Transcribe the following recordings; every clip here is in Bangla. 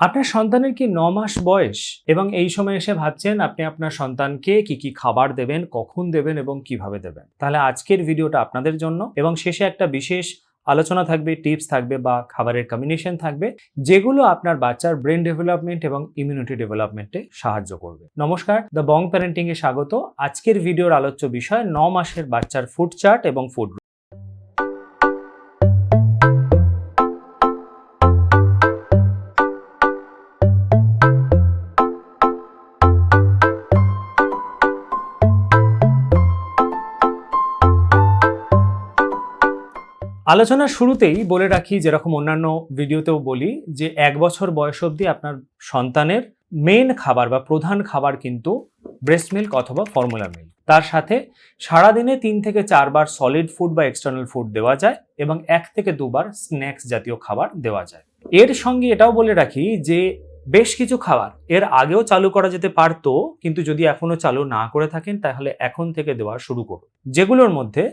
আপনার সন্তানের কি ন মাস বয়স? এবং এই সময় এসে ভাবছেন আপনি আপনার সন্তানকে কি কি খাবার দেবেন, কখন দেবেন এবং কীভাবে দেবেন? তাহলে আজকের ভিডিওটা আপনাদের জন্য এবং শেষে একটা বিশেষ আলোচনা থাকবে, টিপস থাকবে বা খাবারের কম্বিনেশন থাকবে, যেগুলো আপনার বাচ্চার ব্রেন ডেভেলপমেন্ট এবং ইমিউনিটি ডেভেলপমেন্টে সাহায্য করবে। নমস্কার দ্য বং প্যারেন্টিংয়ে স্বাগত। আজকের ভিডিওর আলোচ্য বিষয় ন মাসের বাচ্চার ফুড চার্ট এবং ফুড আলোচনার শুরুতেই বলে রাখি, যেরকম অন্যান্য ভিডিওতেও বলি, যে এক বছর বয়স অবধি আপনার সন্তানের মেন খাবার বা প্রধান খাবার কিন্তু ব্রেস্ট মিল্ক অথবা ফর্মুলা মিল্ক তার সাথে সারাদিনে তিন থেকে চারবার সলিড ফুড বা এক্সটার্নাল ফুড দেওয়া যায় এবং এক থেকে দুবার স্ন্যাক্স জাতীয় খাবার দেওয়া যায়। এর সঙ্গে এটাও বলে রাখি যে, বেশ কিছু খাবার এর আগেও চালু করা যেতে পারতো, কিন্তু যদি এখনও চালু না করে থাকেন, তাহলে এখন থেকে দেওয়া শুরু করুন। যেগুলোর মধ্যে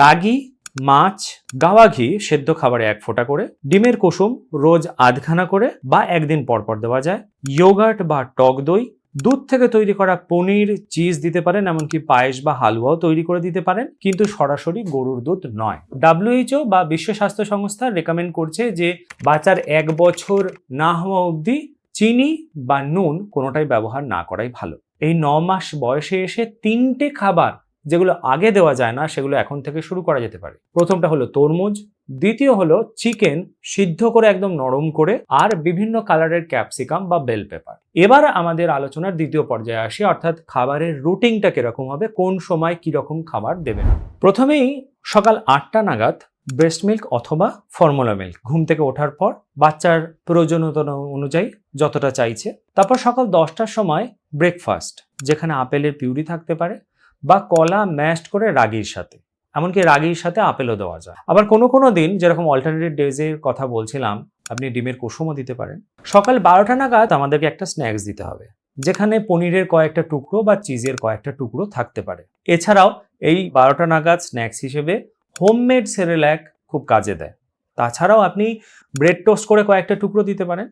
রাগি মাছ, গাওয়া ঘি সেদ্ধ খাবারে এক ফোঁটা করে, ডিমের কুসুম রোজ আধখানা করে বা একদিন পর পর দেওয়া যায়। ইয়োগার্ট বা টক দই, দুধ থেকে তৈরি করা পনির, চিজ দিতে পারেন, এমনকি পায়েস বা হালুয়াও তৈরি করে দিতে পারেন, কিন্তু সরাসরি গরুর দুধ নয়। ডাব্লিউএইচও বা বিশ্ব স্বাস্থ্য সংস্থা রেকমেন্ড করছে যে বাচ্চার এক বছর না হওয়া অবধি চিনি বা নুন কোনোটাই ব্যবহার না করাই ভালো। এই ন মাস বয়সে এসে তিনটে খাবার যেগুলো আগে দেওয়া যায় না, সেগুলো এখন থেকে শুরু করা যেতে পারে। প্রথমটা হলো তরমুজ, দ্বিতীয় হলো চিকেন, সিদ্ধ করে একদম নরম করে, আর বিভিন্ন কালারের ক্যাপসিকাম বা বেল পেপার। এবার আমাদের আলোচনার দ্বিতীয় পর্যায়ে আসি, অর্থাৎ খাবারের রুটিনটা কীরকম হবে, কোন সময় কীরকম খাবার দেবেন। প্রথমেই সকাল আটটা নাগাদ ব্রেস্ট মিল্ক অথবা ফর্মুলা মিল্ক, ঘুম থেকে ওঠার পর বাচ্চার প্রয়োজনীয়তা অনুযায়ী যতটা চাইছে। তারপর সকাল দশটার সময় ব্রেকফাস্ট, যেখানে আপেলের পিউরি থাকতে পারে বা কলা ম্যাশড করে রাগির সাথে। এমনকি রাগির সাথে আপেলও দেওয়া যায়। আবার কোনো কোনো দিন যেরকম অল্টারনেটিভ ডেজের কথা বলছিলাম, আপনি ডিমের কুসুমও দিতে পারেন। সকাল বারোটা নাগাদ আমাদেরকে একটা স্ন্যাক্স দিতে হবে, যেখানে পনিরের কয়েকটা টুকরো বা চিজের কয়েকটা টুকরো থাকতে পারে। এছাড়াও এই বারোটা নাগাদ স্ন্যাক্স হিসেবে হোমমেড সেরেল্যাক খুব কাজে দেয়। তাছাড়াও আপনি ব্রেড টোস্ট করে কয়েকটা টুকরো দিতে পারেন।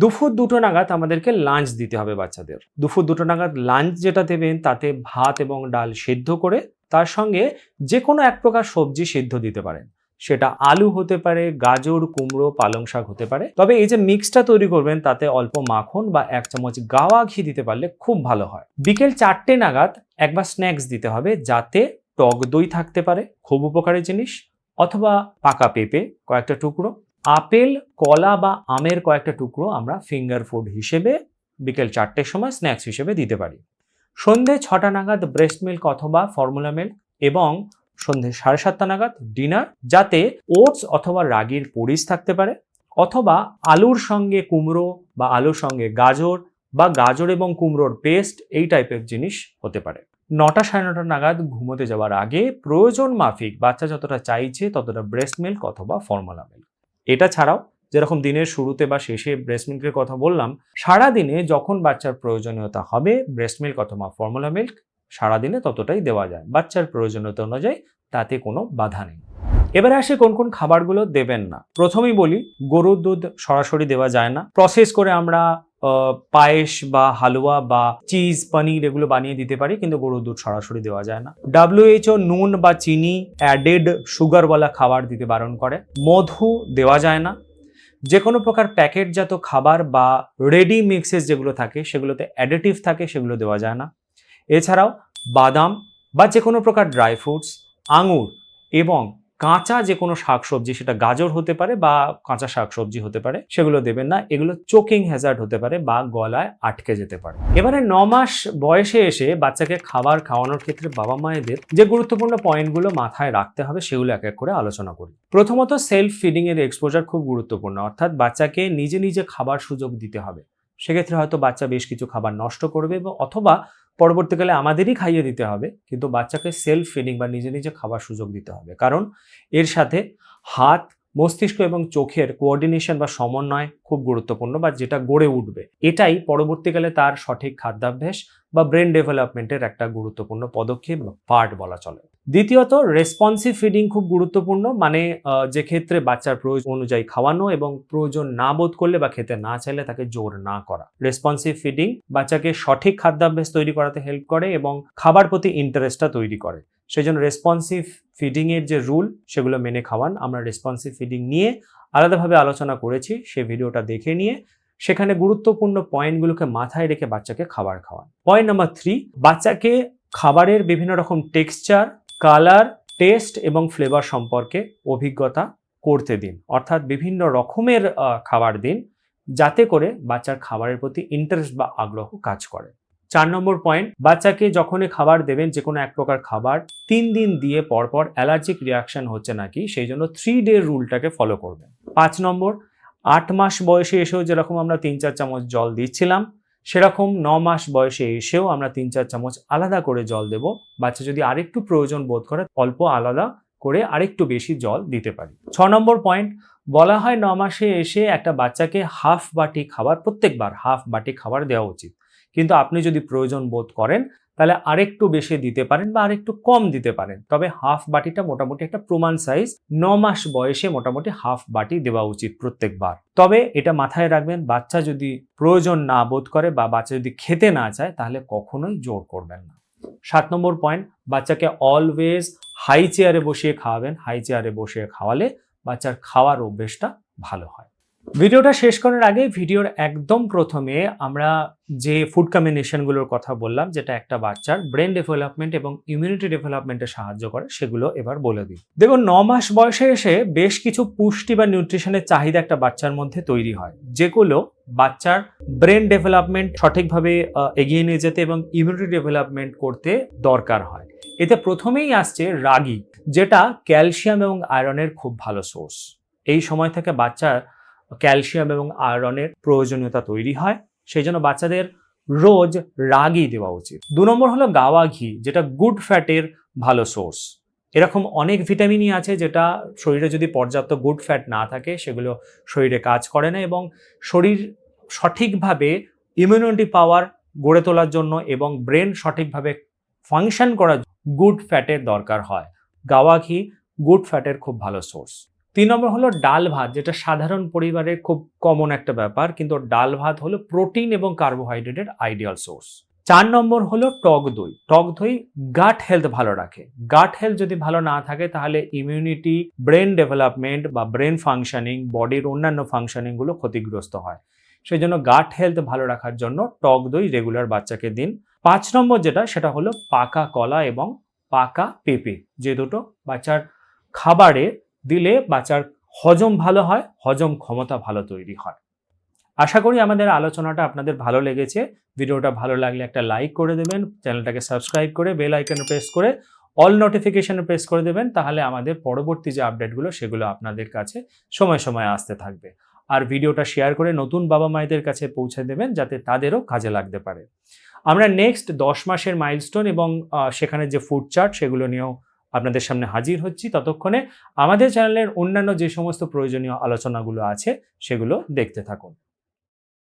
দুপুর দুটো নাগাদ আমাদেরকে লাঞ্চ দিতে হবে বাচ্চাদের। দুপুর দুটো নাগাদ লাঞ্চ যেটা দেবেন, তাতে ভাত এবং ডাল সেদ্ধ করে তার সঙ্গে যে কোনো এক প্রকার সবজি সেদ্ধ দিতে পারেন। সেটা আলু হতে পারে, গাজর, কুমড়ো, পালং শাক হতে পারে। তবে এই যে মিক্সটা তৈরি করবেন, তাতে অল্প মাখন বা এক চামচ গাওয়া ঘি দিতে পারলে খুব ভালো হয়। বিকেল চারটে নাগাদ একবার স্ন্যাক্স দিতে হবে, যাতে টক দই থাকতে পারে, খুব উপকারী জিনিস। অথবা পাকা পেঁপে কয়েকটা টুকরো, আপেল, কলা বা আমের কয়েকটা টুকরো আমরা ফিঙ্গার ফুড হিসেবে বিকেল চারটের সময় স্ন্যাক্স হিসেবে দিতে পারি। সন্ধে ছটা নাগাদ ব্রেস্ট মিল্ক অথবা ফর্মুলা মিল্ক এবং সন্ধে সাড়ে সাতটা নাগাদ ডিনার যাতে ওটস অথবা রাগির পরিস থাকতে পারে অথবা আলুর সঙ্গে কুমড়ো বা আলুর সঙ্গে গাজর বা গাজর এবং কুমড়োর পেস্ট এই টাইপের জিনিস হতে পারে। নটা সাড়ে নটা নাগাদ ঘুমোতে যাওয়ার আগে প্রয়োজন মাফিক, বাচ্চা যতটা চাইছে ততটা ব্রেস্ট মিল্ক অথবা ফর্মুলা মিল্ক এটা ছাড়াও যেরকম দিনের শুরুতে বা শেষে ব্রেস্ট মিল্কের কথা বললাম সারা দিনে যখন বাচ্চার প্রয়োজনীয়তা হবে ব্রেস্ট মিল্ক অথবা ফর্মুলা মিল্ক সারাদিনে ততটাই দেওয়া যায়। বাচ্চার প্রয়োজনীয়তা অনুযায়ী তাতে কোনো বাধা নেই। এবারে আসে কোন কোন খাবারগুলো দেবেন না। প্রথমেই বলি, গরুর দুধ সরাসরি দেওয়া যায় না। প্রসেস করে আমরা পায়েস বা হালুয়া বা চিজ, পনির এগুলো বানিয়ে দিতে পারি, কিন্তু গরুর দুধ সরাসরি দেওয়া যায় না। ডাব্লিউএইচও নুন বা চিনি অ্যাডেড সুগারওয়ালা খাবার দিতে বারণ করে। মধু দেওয়া যায় না। যে কোনো প্রকার প্যাকেটজাত খাবার বা রেডি মিক্সেস যেগুলো থাকে, সেগুলোতে অ্যাডিটিভ থাকে, সেগুলো দেওয়া যায় না। এছাড়াও বাদাম বা যে কোনো প্রকার ড্রাই ফ্রুটস আঙুর এবং কাঁচা যে কোনো শাকসবজি, সেটা গাজর হতে পারে বা কাঁচা শাকসবজি হতে পারে, সেগুলো দেবেন না। এগুলো চোকিং হ্যাজার্ড হতে পারে বা গলায় আটকে যেতে পারে। এবারে ন মাস বয়সে এসে বাচ্চাকে খাবার খাওয়ানোর ক্ষেত্রে বাবা মায়েদের যে গুরুত্বপূর্ণ পয়েন্টগুলো মাথায় রাখতে হবে, সেগুলো এক এক করে আলোচনা করি। প্রথমত সেলফ ফিডিং এর এক্সপোজার খুব গুরুত্বপূর্ণ। অর্থাৎ বাচ্চাকে নিজে নিজে খাবার সুযোগ দিতে হবে। সেক্ষেত্রে হয়তো বাচ্চা বেশ কিছু খাবার নষ্ট করবে অথবা পরবর্তীকালে আমাদেরই খাইয়ে দিতে হবে, কিন্তু বাচ্চাকে সেলফ ফিডিং বা নিজে নিজে খাবার সুযোগ দিতে হবে। কারণ এর সাথে হাত মস্তিষ্ক এবং চোখের কোঅর্ডিনেশন বা সমন্বয় খুব গুরুত্বপূর্ণ বা যেটা গড়ে উঠবে। এটাই পরবর্তীকালে তার সঠিক খাদ্যাভ্যাস বা ব্রেন ডেভেলপমেন্টের একটা গুরুত্বপূর্ণ পদক্ষেপ বা পার্ট বলা চলে। দ্বিতীয়ত রেসপন্সিভ ফিডিং খুব গুরুত্বপূর্ণ মানে যে ক্ষেত্রে বাচ্চার প্রয়োজন অনুযায়ী খাওয়ানো এবং প্রয়োজন না বোধ করলে বা খেতে না চাইলে তাকে জোর না করা। রেসপন্সিভ ফিডিং বাচ্চাকে সঠিক খাদ্যাভ্যাস তৈরি করাতে হেল্প করে এবং খাবার প্রতি ইন্টারেস্টটা তৈরি করে। সেই জন্য রেসপন্সিভ ফিডিংয়ের যে রুল সেগুলো মেনে খাওয়ান। আমরা রেসপন্সিভ ফিডিং নিয়ে আলাদাভাবে আলোচনা করেছি, সে ভিডিওটা দেখে নিয়ে সেখানে গুরুত্বপূর্ণ পয়েন্টগুলোকে মাথায় রেখে বাচ্চাকে খাবার খাওয়ান। পয়েন্ট নাম্বার থ্রি বাচ্চাকে খাবারের বিভিন্ন রকম টেক্সচার কালার টেস্ট এবং ফ্লেভার সম্পর্কে অভিজ্ঞতা করতে দিন। অর্থাৎ বিভিন্ন রকমের খাবার দিন, যাতে করে বাচ্চার খাবারের প্রতি ইন্টারেস্ট বা আগ্রহ কাজ করে। চার নম্বর পয়েন্ট বাচ্চাকে যখনই খাবার দেবেন যে কোনো এক প্রকার খাবার, তিন দিন দিয়ে পরপর অ্যালার্জিক রিয়াকশন হচ্ছে নাকি, সেই জন্য থ্রি ডে রুলটাকে ফলো করবেন। পাঁচ নম্বর, আট মাস বয়সে এসেও যেরকম আমরা তিন চার চামচ জল দিচ্ছিলাম, সেরকম ন মাস বয়সে এসেও আমরা তিন চার চামচ আলাদা করে জল দেব। বাচ্চা যদি আরেকটু প্রয়োজন বোধ করে, অল্প আলাদা করে আরেকটু বেশি জল দিতে পারি। ছ নম্বর পয়েন্ট বলা হয় ন মাসে এসে একটা বাচ্চাকে হাফ বাটি খাবার, প্রত্যেকবার হাফ বাটি খাবার দেওয়া উচিত। কিন্তু আপনি যদি প্রয়োজন বোধ করেন, তাহলে আরেকটু বেশি দিতে পারেন বা আরেকটু কম দিতে পারেন। তবে হাফ বাটিটা মোটামুটি একটা প্রমাণ সাইজ ন মাস বয়সে মোটামুটি হাফ বাটি দেওয়া উচিত প্রত্যেকবার। তবে এটা মাথায় রাখবেন, বাচ্চা যদি প্রয়োজন না বোধ করে বা বাচ্চা যদি খেতে না চায়, তাহলে কখনোই জোর করবেন না। সাত নম্বর পয়েন্ট বাচ্চাকে অলওয়েজ হাই চেয়ারে বসিয়ে খাওয়াবেন। হাই চেয়ারে বসিয়ে খাওয়ালে বাচ্চার খাওয়ার অভ্যেসটা ভালো হয়। ভিডিওটা শেষ করার আগে ভিডিওর একদম প্রথমে আমরা যে ফুড কম্বিনেশনগুলোর কথা বললাম, যেটা একটা বাচ্চার ব্রেন ডেভেলপমেন্ট এবং ইমিউনিটি ডেভেলপমেন্টে সাহায্য করে, সেগুলো এবার বলে দিই। দেখুন, ন মাস বয়সে এসে বেশ কিছু পুষ্টি বা নিউট্রিশনের চাহিদা একটা বাচ্চার মধ্যে তৈরি হয়, যেগুলো বাচ্চার ব্রেন ডেভেলপমেন্ট সঠিকভাবে এগিয়ে নিয়ে যেতে এবং ইমিউনিটি ডেভেলপমেন্ট করতে দরকার হয়। এতে প্রথমেই আসছে রাগি, যেটা ক্যালসিয়াম এবং আয়রনের খুব ভালো সোর্স এই সময় থেকে বাচ্চার ক্যালসিয়াম এবং আয়রনের প্রয়োজনীয়তা তৈরি হয়, সেই জন্য বাচ্চাদের রোজ রাগি দেওয়া উচিত। দু নম্বর হলো গাওয়া ঘি, যেটা গুড ফ্যাটের ভালো সোর্স এরকম অনেক ভিটামিনই আছে যেটা শরীরে যদি পর্যাপ্ত গুড ফ্যাট না থাকে, সেগুলো শরীরে কাজ করে না এবং শরীর সঠিকভাবে ইমিউনিটি পাওয়ার গড়ে তোলার জন্য এবং ব্রেন সঠিকভাবে ফাংশন করার গুড ফ্যাটের দরকার হয়। গাওয়া ঘি গুড ফ্যাটের খুব ভালো সোর্স তিন নম্বর হলো ডাল ভাত, যেটা সাধারণ পরিবারে খুব কমন একটা ব্যাপার, কিন্তু ডাল ভাত হলো প্রোটিন এবং কার্বোহাইড্রেটের আইডিয়াল সোর্স চার নম্বর হলো টক দই। টক দই গাট হেলথ ভালো রাখে। গাট হেলথ যদি ভালো না থাকে, তাহলে ইমিউনিটি ব্রেন ডেভেলপমেন্ট বা ব্রেন ফাংশনিং বডির অন্যান্য ফাংশনিংগুলো ক্ষতিগ্রস্ত হয়। সেই জন্য গাট হেলথ ভালো রাখার জন্য টক দই রেগুলার বাচ্চাকে দিন। পাঁচ নম্বর যেটা, সেটা হলো পাকা কলা এবং পাকা পেঁপে। যে দুটো বাচ্চার খাবারে দিলে বাচ্চার হজম ভালো হয়, হজম ক্ষমতা ভালো তৈরি হয়। আশা করি আমাদের আলোচনাটা আপনাদের ভালো লেগেছে। ভিডিওটা ভালো লাগলে একটা লাইক করে দেবেন, চ্যানেলটাকে সাবস্ক্রাইব করে বেল আইকনে প্রেস করে অল নোটিফিকেশনে প্রেস করে দেবেন, তাহলে আমাদের পরবর্তী যে আপডেটগুলো সেগুলো আপনাদের কাছে সময় সময় আসতে থাকবে। আর ভিডিওটা শেয়ার করে নতুন বাবা মায়েদের কাছে পৌঁছে দেবেন, যাতে তাদেরও কাজে লাগতে পারে। আমরা নেক্সট দশ মাসের মাইলস্টোন এবং সেখানে যে ফুড চার্ট সেগুলো নিয়েও আপনাদের সামনে হাজির হচ্ছি ততক্ষণে। আমাদের চ্যানেলের অন্যান্য যে সমস্ত প্রয়োজনীয় আলোচনাগুলো আছে, সেগুলো দেখতে থাকুন।